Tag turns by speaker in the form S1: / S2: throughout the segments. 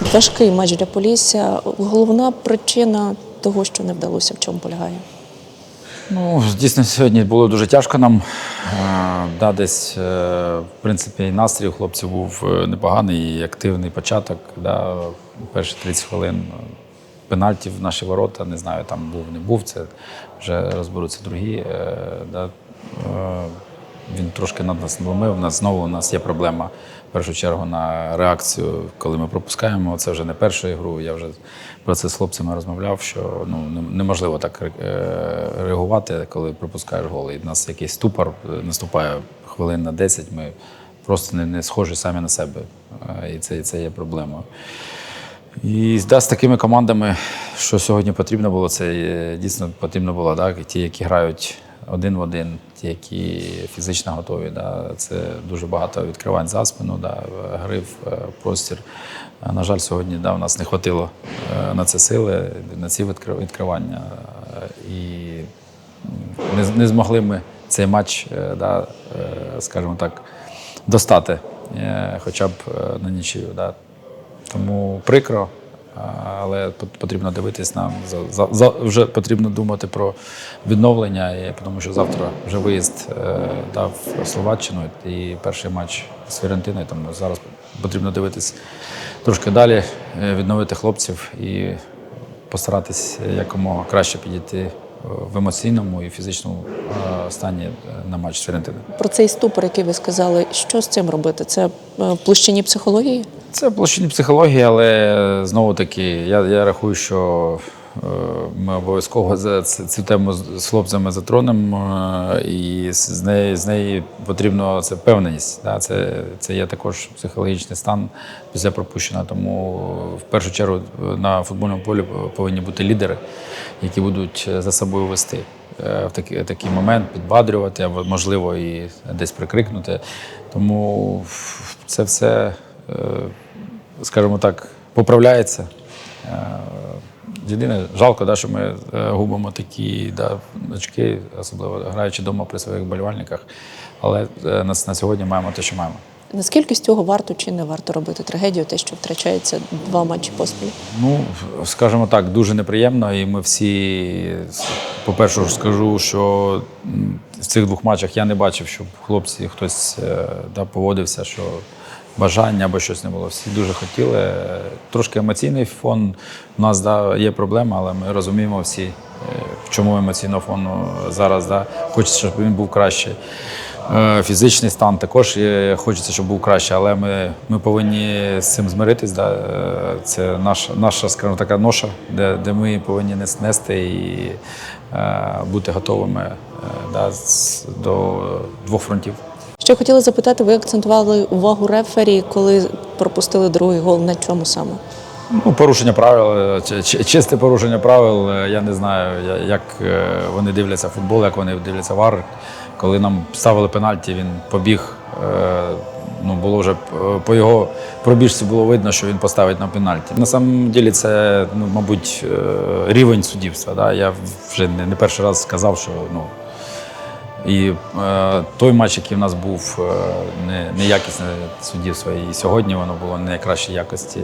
S1: важкий матч для Полісся. Головна причина того, що не вдалося, в чому полягає.
S2: Ну, дійсно, сьогодні було дуже тяжко нам. Е, Да, десь, е, в принципі, настрій у хлопців був е, непоганий, і активний початок. Да, перші 30 хвилин е, пенальті в наші ворота. Не знаю, там був, не був. Це вже розберуться другі. Да. Він трошки над нас надломив. У нас знову у нас є проблема в першу чергу на реакцію, коли ми пропускаємо. Це вже не першу ігру. Я вже про це з хлопцями розмовляв, що ну неможливо так е, реагувати, коли пропускаєш гол. І в нас якийсь ступор е, наступає хвилин на 10. Ми просто не, не схожі самі на себе. Е, І це, і це є проблемою. І да, з такими командами, що сьогодні потрібно було, це дійсно потрібно було. Да? Ті, які грають один в один, ті, які фізично готові. Да? Це дуже багато відкривань за спину, да? гри е, простір. На жаль, сьогодні да, у нас не хватило е, на це сили, на ці відкри- відкривання. Е, І не, не змогли ми цей матч, е, да, е, скажімо так, достати е, хоча б е, на нічию. Да. Тому прикро, але пот- потрібно дивитись нам за, за, за вже потрібно думати про відновлення, тому що завтра вже виїзд е, да, в Словаччину і перший матч з Фірентиною. Тому зараз потрібно дивитись трошки далі, е, відновити хлопців і постаратись якомога краще підійти е, в емоційному і фізичному е, стані е, на матч з Фіорентиною.
S1: Про цей ступор, який ви сказали, що з цим робити? Це е, в площині психології?
S2: Це в площині психології, але знову таки, я, я рахую, що ми обов'язково за цю тему з хлопцями затронемо, е, і з неї, з неї потрібно це впевненість. Да? Це, це є також психологічний стан після пропущеного. Тому в першу чергу на футбольному полі повинні бути лідери, які будуть за собою вести. е, В такий, такий момент підбадрювати, або можливо і десь прикрикнути. Тому це все е, скажімо так, поправляється. Єдине, жалко, да, що ми е, губимо такі да, очки, особливо граючи вдома при своїх болівальниках. Але е, на, на сьогодні маємо те, що маємо.
S1: Наскільки з цього варто чи не варто робити трагедію, те, що втрачається два матчі поспіль?
S2: Ну, скажімо так, дуже неприємно. І ми всі, по-перше, скажу, що в цих двох матчах я не бачив, щоб хлопці хтось е, да, поводився, що бажання або щось не було. Всі дуже хотіли. Трошки емоційний фон. У нас да, є проблема, але ми розуміємо всі, е, в чому емоційного фону зараз. Да. Хочеться, щоб він був кращий. Е, Фізичний стан також хочеться, щоб був краще, але ми, ми повинні з цим змиритись. Да? Е, Це наша, наша скажімо, така ноша, де, де ми повинні нести і е, бути готовими е, да, до двох фронтів.
S1: Ще хотіла запитати, ви акцентували увагу рефері, коли пропустили другий гол. На чому саме?
S2: Ну, порушення правил, чи- чи- чисте порушення правил. е, Я не знаю, як е, вони дивляться футбол, як вони дивляться вар. Коли нам ставили пенальті, він побіг. е, Ну, було вже по його пробіжці було видно, що він поставить на пенальті. На самом ділі це, ну, мабуть, рівень суддівства. Да? Я вже не перший раз сказав, що ну, і е, той матч, який в нас був, е, не, неякісне суддівство, і сьогодні воно було не найкращої якості.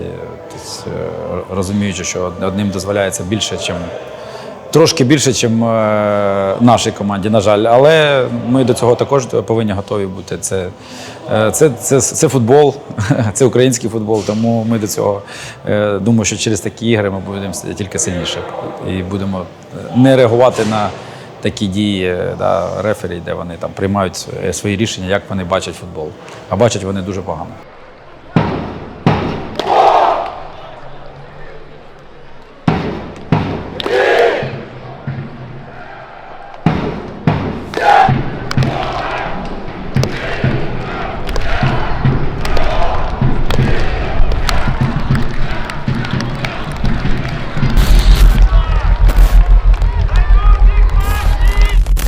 S2: Тобто, е, розуміючи, що одним дозволяється більше, чим трошки більше, ніж е, нашій команді, на жаль. Але ми до цього також повинні готові бути. Це, е, це, це, це футбол, це український футбол, тому ми до цього е, думаю, що через такі ігри ми будемо тільки сильніше і будемо е, не реагувати на такі дії е, да, рефері, де вони там приймають е, свої рішення, як вони бачать футбол. А бачать вони дуже погано.